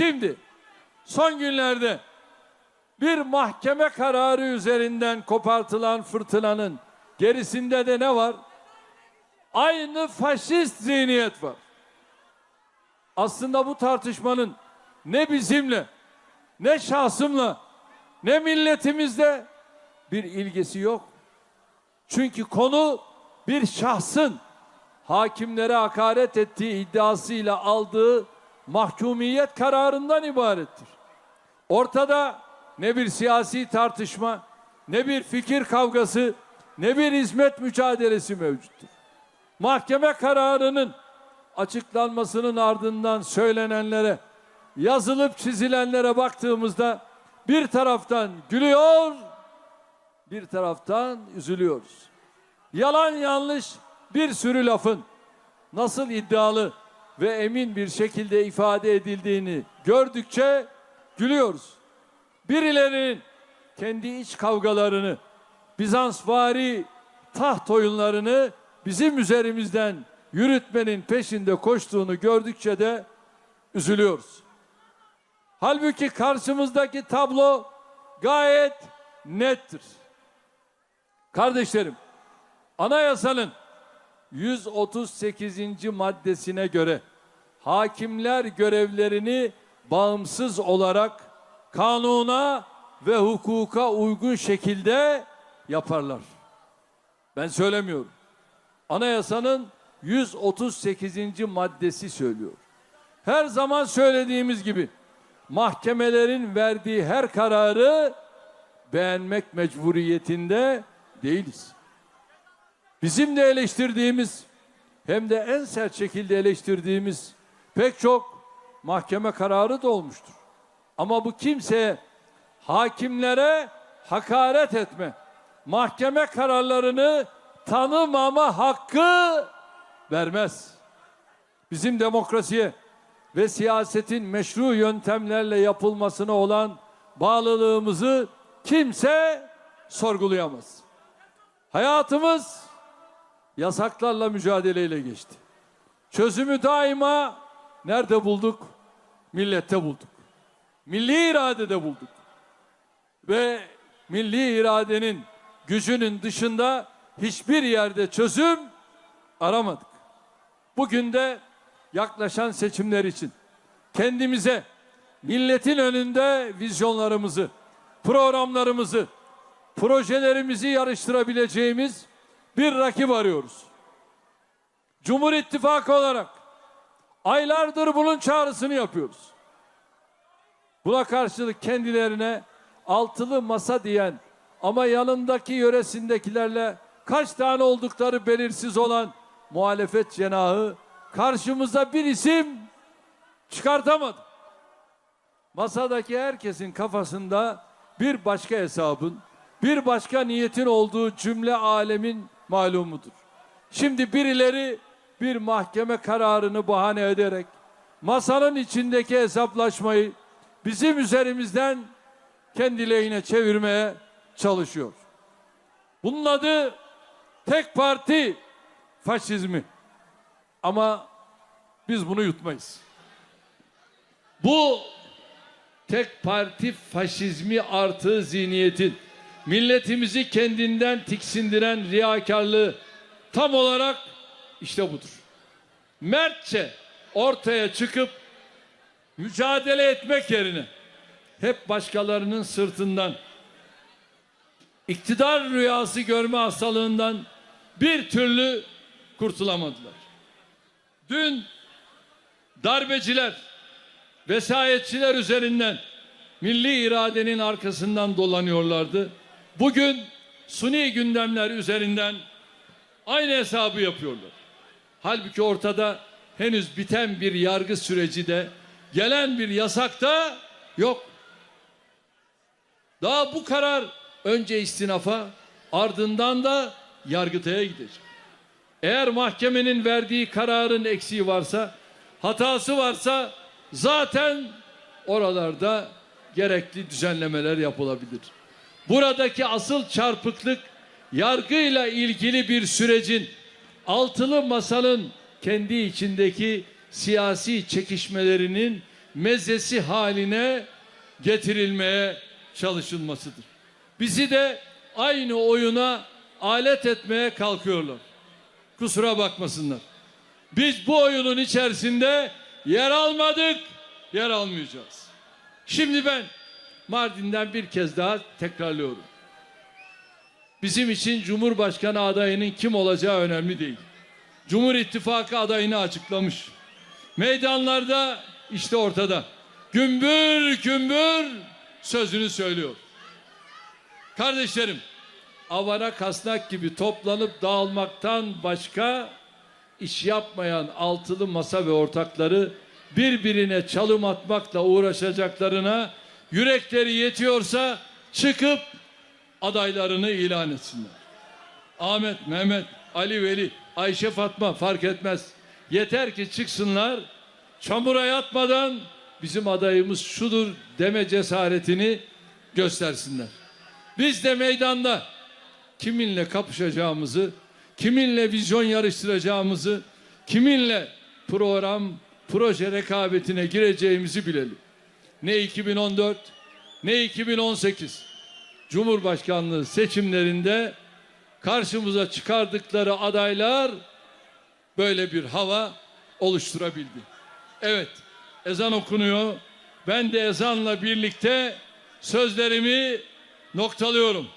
Şimdi son günlerde bir mahkeme kararı üzerinden kopartılan fırtınanın gerisinde de ne var? Aynı faşist zihniyet var. Aslında bu tartışmanın ne bizimle, ne şahsımla, ne milletimizle bir ilgisi yok. Çünkü konu bir şahsın hakimlere hakaret ettiği iddiasıyla aldığı mahkumiyet kararından ibarettir. Ortada ne bir siyasi tartışma, ne bir fikir kavgası, ne bir hizmet mücadelesi mevcuttur. Mahkeme kararının açıklanmasının ardından söylenenlere, yazılıp çizilenlere baktığımızda bir taraftan gülüyor, bir taraftan üzülüyoruz. Yalan yanlış bir sürü lafın nasıl iddialı ve emin bir şekilde ifade edildiğini gördükçe gülüyoruz. Birilerinin kendi iç kavgalarını, Bizansvari taht oyunlarını bizim üzerimizden yürütmenin peşinde koştuğunu gördükçe de üzülüyoruz. Halbuki karşımızdaki tablo gayet nettir. Kardeşlerim, anayasanın 138. maddesine göre hakimler görevlerini bağımsız olarak kanuna ve hukuka uygun şekilde yaparlar. Ben söylemiyorum. Anayasanın 138. maddesi söylüyor. Her zaman söylediğimiz gibi mahkemelerin verdiği her kararı beğenmek mecburiyetinde değiliz. Bizim de eleştirdiğimiz hem de en sert şekilde eleştirdiğimiz pek çok mahkeme kararı da olmuştur. Ama bu kimseye hakimlere hakaret etme, mahkeme kararlarını tanımama hakkı vermez. Bizim demokrasiye ve siyasetin meşru yöntemlerle yapılmasına olan bağlılığımızı kimse sorgulayamaz. Hayatımız yasaklarla mücadeleyle geçti. Çözümü daima nerede bulduk? Millette bulduk. Milli iradede bulduk. Ve milli iradenin gücünün dışında hiçbir yerde çözüm aramadık. Bugün de yaklaşan seçimler için kendimize milletin önünde vizyonlarımızı, programlarımızı, projelerimizi yarıştırabileceğimiz bir rakip arıyoruz. Cumhur İttifakı olarak aylardır bunun çağrısını yapıyoruz. Buna karşılık kendilerine altılı masa diyen ama yanındaki yöresindekilerle kaç tane oldukları belirsiz olan muhalefet cenahı karşımıza bir isim çıkartamadı. Masadaki herkesin kafasında bir başka hesabın, bir başka niyetin olduğu cümle alemin malumudur. Şimdi birileri bir mahkeme kararını bahane ederek masanın içindeki hesaplaşmayı bizim üzerimizden kendi lehine çevirmeye çalışıyor. Bunun adı tek parti faşizmi. Ama biz bunu yutmayız. Bu tek parti faşizmi artı zihniyetin milletimizi kendinden tiksindiren riyakarlığı tam olarak işte budur. Mertçe ortaya çıkıp mücadele etmek yerine hep başkalarının sırtından iktidar rüyası görme hastalığından bir türlü kurtulamadılar. Dün darbeciler, vesayetçiler üzerinden milli iradenin arkasından dolanıyorlardı. Bugün suni gündemler üzerinden aynı hesabı yapıyorlar. Halbuki ortada henüz biten bir yargı süreci de gelen bir yasak da yok. Daha bu karar önce istinafa ardından da yargıtaya gidecek. Eğer mahkemenin verdiği kararın eksiği varsa, hatası varsa zaten oralarda gerekli düzenlemeler yapılabilir. Buradaki asıl çarpıklık yargıyla ilgili bir sürecin altılı masanın kendi içindeki siyasi çekişmelerinin mezzesi haline getirilmeye çalışılmasıdır. Bizi de aynı oyuna alet etmeye kalkıyorlar. Kusura bakmasınlar. Biz bu oyunun içerisinde yer almadık, yer almayacağız. Şimdi ben Mardin'den bir kez daha tekrarlıyorum. Bizim için Cumhurbaşkanı adayının kim olacağı önemli değil. Cumhur İttifakı adayını açıklamış. Meydanlarda işte ortada. Gümbür gümbür sözünü söylüyor. Kardeşlerim, avara kasnak gibi toplanıp dağılmaktan başka iş yapmayan altılı masa ve ortakları birbirine çalım atmakla uğraşacaklarına yürekleri yetiyorsa çıkıp adaylarını ilan etsinler. Ahmet, Mehmet, Ali Veli, Ayşe Fatma fark etmez. Yeter ki çıksınlar çamura yatmadan bizim adayımız şudur deme cesaretini göstersinler. Biz de meydanda kiminle kapışacağımızı, kiminle vizyon yarıştıracağımızı, kiminle program, proje rekabetine gireceğimizi bilelim. Ne 2014 ne 2018 Cumhurbaşkanlığı seçimlerinde karşımıza çıkardıkları adaylar böyle bir hava oluşturabildi. Evet, ezan okunuyor. Ben de ezanla birlikte sözlerimi noktalıyorum.